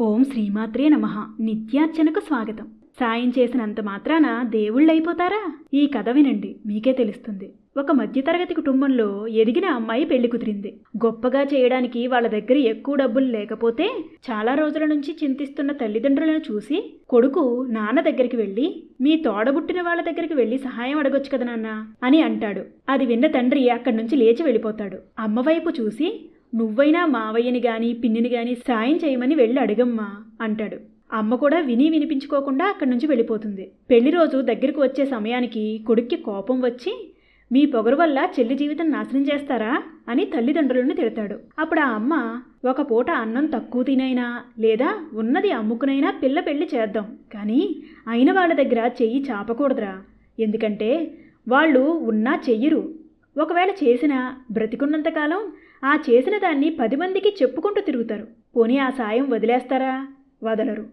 ఓం శ్రీమాత్రే నమ. నిత్యార్చనకు స్వాగతం. సాయం చేసినంత మాత్రాన దేవుళ్ళైపోతారా? ఈ కథ వినండి మీకే తెలుస్తుంది. ఒక మధ్యతరగతి కుటుంబంలో ఎదిగిన అమ్మాయి పెళ్ళి కుదిరింది. గొప్పగా చేయడానికి వాళ్ళ దగ్గర ఎక్కువ డబ్బులు లేకపోతే చాలా రోజుల నుంచి చింతిస్తున్న తల్లిదండ్రులను చూసి కొడుకు నాన్న దగ్గరికి వెళ్ళి మీ తోడబుట్టిన వాళ్ళ దగ్గరికి వెళ్ళి సహాయం అడగొచ్చు కదా నాన్న అని అంటాడు. అది విన్న తండ్రి అక్కడి నుంచి లేచి వెళ్ళిపోతాడు. అమ్మవైపు చూసి నువ్వైనా మావయ్యని గాని పిన్నిని గాని సాయం చేయమని వెళ్ళి అడగమ్మా అంటాడు. అమ్మ కూడా విని వినిపించుకోకుండా అక్కడి నుంచి వెళ్ళిపోతుంది. పెళ్ళి రోజు దగ్గరికి వచ్చే సమయానికి కొడుక్కి కోపం వచ్చి మీ పొగరు వల్ల చెల్లి జీవితం నాశనం చేస్తారా? అని తల్లిదండ్రులను తిడతాడు. అప్పుడు ఆ అమ్మ ఒక పూట అన్నం తక్కువ తినైనా లేదా ఉన్నది అమ్ముకునైనా పిల్ల పెళ్ళి చేద్దాం. కానీ అయిన వాళ్ళ దగ్గర చెయ్యి చాపకూడదురా. ఎందుకంటే వాళ్ళు ఉన్నా చెయ్యరు. ఒకవేళ చేసినా బ్రతికున్నంతకాలం ఆ చేసిన దాన్ని పది మందికి చెప్పుకుంటూ తిరుగుతారు. పోనీ ఆ సాయం వదిలేస్తారా? వదలరు.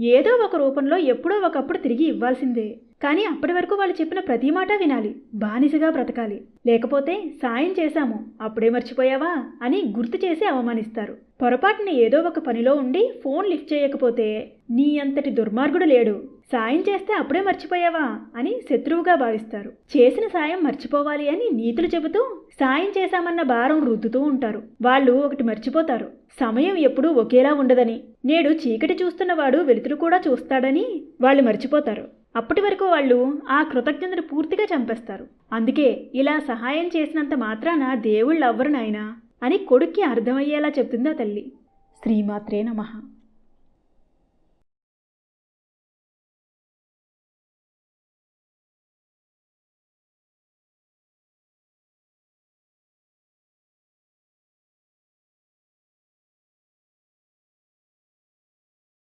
ఏదో ఒక రూపంలో ఎప్పుడో ఒకప్పుడు తిరిగి ఇవ్వాల్సిందే. కానీ అప్పటి వరకు వాళ్ళు చెప్పిన ప్రతి మాట వినాలి బానిసగా బ్రతకాలి. లేకపోతే సాయం చేశాము అప్పుడే మర్చిపోయావా అని గుర్తు చేసి అవమానిస్తారు. పొరపాటున ఏదో ఒక పనిలో ఉండి ఫోన్ లిఫ్ట్ చేయకపోతే నీ అంతటి దుర్మార్గుడు లేడు. సాయం చేస్తే అప్పుడే మర్చిపోయావా అని శత్రువుగా భావిస్తారు. చేసిన సాయం మర్చిపోవాలి అని నీతులు చెబుతూ సాయం చేశామన్న భారం రుద్దుతూ ఉంటారు. వాళ్ళు ఒకటి మర్చిపోతారు. సమయం ఎప్పుడూ ఒకేలా ఉండదని. నేడు చీకటి చూస్తున్నవాడు వెలుతురు కూడా చూస్తాడని వాళ్ళు మర్చిపోతారు. అప్పటి వరకు వాళ్ళు ఆ కృతజ్ఞతను పూర్తిగా చంపేస్తారు. అందుకే ఇలా సహాయం చేసినంత మాత్రాన దేవుళ్ళు అవ్వరు నాయనా? అని కొడుక్కి అర్థమయ్యేలా చెప్తుందా తల్లి. శ్రీమాత్రే నమః.